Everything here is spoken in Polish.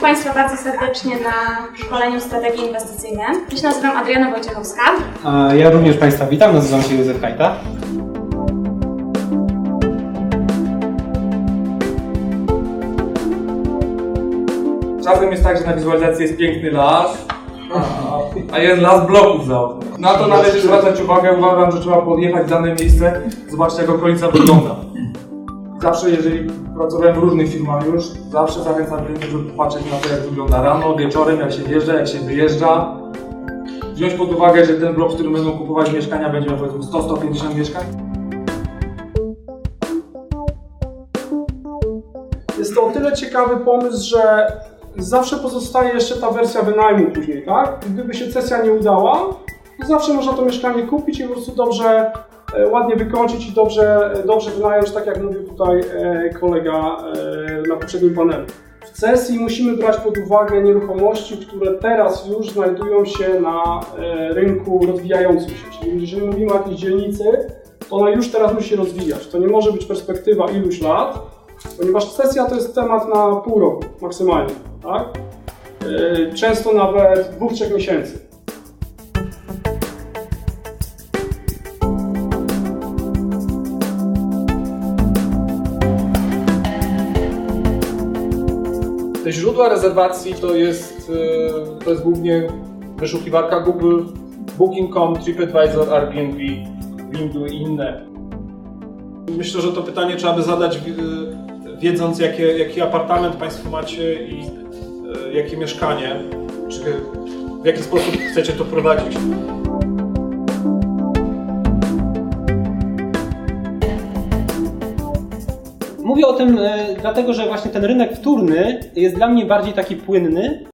Państwa bardzo serdecznie na szkoleniu strategii inwestycyjnej. Ja się nazywam Adriana Wojciechowska. A Ja również Państwa witam, nazywam się Józef Kajta. Czasem jest tak, że na wizualizacji jest piękny las, a jest las bloków za oknem. Na to należy zwracać uwagę. Uważam, że trzeba podjechać w dane miejsce, zobaczyć jak okolica wygląda. Zawsze, jeżeli pracowałem w różnych firmach już, zawsze zachęcam klientów, żeby patrzeć na to, jak wygląda rano, wieczorem, jak się wjeżdża, jak się wyjeżdża. Wziąć pod uwagę, że ten blok, w którym będą kupować mieszkania, będzie miał powiedzmy 100-150 mieszkań. Jest to o tyle ciekawy pomysł, że zawsze pozostaje jeszcze ta wersja wynajmu później, tak? Gdyby się sesja nie udała, to zawsze można to mieszkanie kupić i po prostu dobrze, ładnie wykończyć i dobrze, e, dobrze wynająć, tak jak mówił tutaj e, kolega e, na poprzednim panelu. W sesji musimy brać pod uwagę nieruchomości, które teraz już znajdują się na e, rynku rozwijającym się. Czyli jeżeli mówimy o jakiejś dzielnicy, to ona już teraz musi się rozwijać. To nie może być perspektywa iluś lat, ponieważ sesja to jest temat na pół roku maksymalnie, tak? Często nawet dwóch, trzech miesięcy. Te źródła rezerwacji to jest, e, to jest głównie wyszukiwarka Google, Booking.com, TripAdvisor, Airbnb, Windu i inne. Myślę, że to pytanie trzeba by zadać e, wiedząc jakie, jaki apartament Państwo macie i e, jakie mieszkanie, czy w jaki sposób chcecie to prowadzić. Mówię o tym e, dlatego, że właśnie ten rynek wtórny jest dla mnie bardziej taki płynny